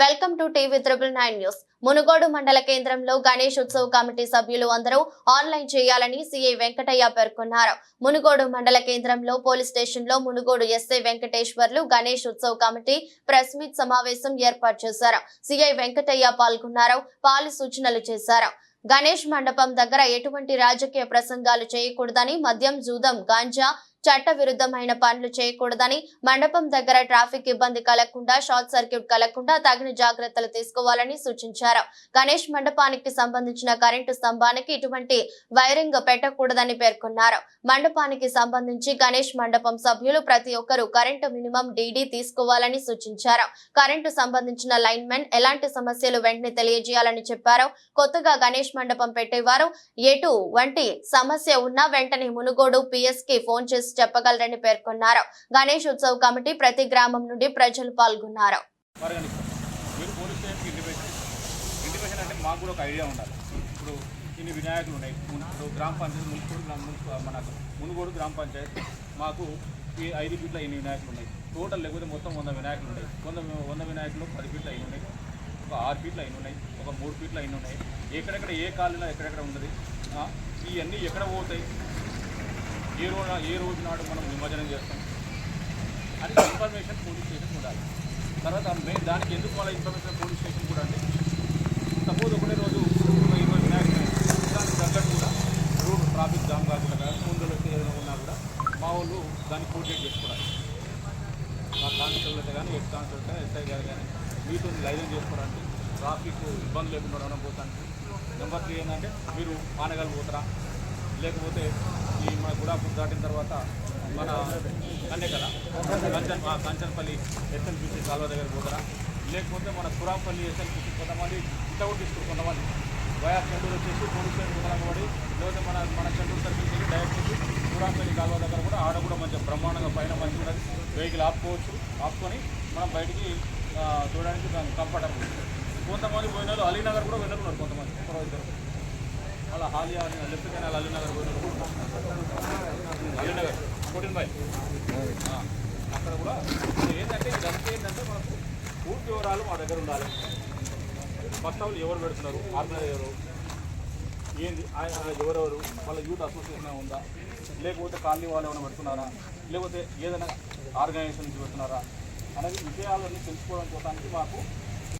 Welcome to TV triple nine news. Munugode మండల కేంద్రంలో Ganesh Utsav committee సభ్యులు అందరూ ఆన్లైన్ చేయాలని సీఐ వెంకటయ్య పేర్కొన్నారు. మునుగోడు మండల కేంద్రంలో పోలీస్ స్టేషన్లో Munugode SI Venkateswarlu Ganesh Utsav committee press meet సమావేశం ఏర్పాటు చేశారు. సీఐ వెంకటయ్య పాల్గొన్నారు పాలు సూచనలు చేశారు. గణేష్ మండపం దగ్గర ఎటువంటి రాజకీయ ప్రసంగాలు చేయకూడదని మద్యం జూదం గాంజా చట్ట విరుద్ధమైన పనులు చేయకూడదని మండపం దగ్గర ట్రాఫిక్ ఇబ్బంది కలగకుండా షార్ట్ సర్క్యూట్ కలగకుండా తగిన జాగ్రత్తలు తీసుకోవాలని సూచించారు. గణేష్ మండపానికి సంబంధించిన కరెంటు స్తంభానికి ఇటువంటి వైరింగ్ పెట్టకూడదని పేర్కొన్నారు. మండపానికి సంబంధించి గణేష్ మండపం సభ్యులు ప్రతి ఒక్కరూ కరెంటు మినిమం డీడీ తీసుకోవాలని సూచించారు. కరెంటు సంబంధించిన లైన్ మెన్ ఎలాంటి సమస్యలు వెంటనే తెలియజేయాలని చెప్పారు. కొత్తగా గణేష్ మండపం పెట్టేవారు. ఎటు వంటి సమస్య ఉన్నా వెంటనే మునుగోడు పిఎస్కి ఫోన్ చేసి చెప్పగలరని పేర్కొన్నారు. గణేష్ ఉత్సవ్ కమిటీ ప్రతి గ్రామం నుండి ప్రజలు పాల్గొన్నారు. మీరు అంటే మాకు కూడా ఒక ఐడియా ఉండాలి. ఇప్పుడు ఇన్ని వినాయకులు ఉన్నాయి. ఇప్పుడు గ్రామ పంచాయతీ మునుగోడు గ్రామ మన మునుగోడు గ్రామ పంచాయతీ మాకు ఈ ఐదు ఫీట్ల ఇన్ని వినాయకులు ఉన్నాయి. టోటల్ లేకపోతే మొత్తం వంద వినాయకులు ఉన్నాయి. వంద వంద వినాయకులు పది ఫీట్ల అయిన ఉన్నాయి. ఒక ఆరు ఫీట్ల అయిన ఉన్నాయి. ఒక మూడు ఫీట్ల అయిన ఉన్నాయి. ఎక్కడెక్కడ ఏ కాలంలో ఎక్కడెక్కడ ఉన్నది? ఇవన్నీ ఎక్కడ పోతాయి? ఏ రోజు ఏ రోజు నాడు మనం నిమజ్జనం చేస్తాం. అని ఇన్ఫర్మేషన్ పోలీస్ స్టేషన్ ఉండాలి. తర్వాత మెయిన్ దానికి ఎందుకు వాళ్ళ ఇన్ఫర్మేషన్ పోలీస్ స్టేషన్ కూడా అండి? సపోజ్ ఒకటే రోజు ఇరవై దానికి తగ్గట్టు కూడా రోడ్ ట్రాఫిక్ జామ్ కాకుండా కానీ ముందులో ఏదైనా ఉన్నా కూడా మా వాళ్ళు దాన్ని కోఆర్డినేట్ చేసుకోవాలి. మా కానిస్టేబుల్ అయితే కానీ హెడ్ కానిస్టేబుల్ కానీ ఎస్ఐ గారు కానీ మీతో లైజన్ చేసుకోవడానికి ట్రాఫిక్ ఇబ్బంది లేకుండా ఉండడం పోతానికి. నెంబర్ త్రీ ఏంటంటే మీరు ఆనగలిపోతారా పోతారా? లేకపోతే ఈ మన గుడాపూర్ దాటిన తర్వాత మన అన్నే కదా? కంచన్ ఆ కంచన్పల్లి ఎస్ఎన్పిసి కాలువ దగ్గర పోతారా? లేకపోతే మన కురాపల్లి ఎస్ఎన్పిసి కొంతమంది ఇట్లా కూడా తీసుకుని కొంతమంది వయా చెండూరు వచ్చేసి పోలీస్ స్టేషన్ పడి లేకపోతే మన మన చెండూరు సర్కిల్ వెళ్ళి డైరెక్ట్ వచ్చి కురాపల్లి కాలువ దగ్గర కూడా ఆడ కూడా మంచిగా బ్రహ్మాండంగా పైన మంచిగా ఉన్నది. వెహికల్ ఆపుకోవచ్చు ఆపుకొని మనం బయటికి చూడడానికి కంఫర్టబుల్. కొంతమంది పోయిన వాళ్ళు అలీనగర్ కూడా వెళ్ళున్నారు కొంతమంది. ఒకరో ఇద్దరు. అలా హాలియా అని లెఫ్ట్ కెనాల్ అలీనగర్ పోయిన అలీనగర్ ఫోర్టీన్ బై అక్కడ కూడా ఏంటంటే ఇదంతా ఏంటంటే మనకు పూర్తి వివరాలు మా దగ్గర ఉండాలి. ఫస్ట్ ఆఫ్ ఎవరు పెడుతున్నారు? ఆర్గనైజర్ ఎవరు? ఏంది? ఆయన ఎవరెవరు? వాళ్ళ యూత్ అసోసియేషన్ ఉందా? లేకపోతే కాలనీ వాళ్ళు ఏమైనా పెడుతున్నారా? లేకపోతే ఏదైనా ఆర్గనైజేషన్ నుంచి పెడుతున్నారా? అనేది విషయాలన్నీ తెలుసుకోవడం చూడడానికి మాకు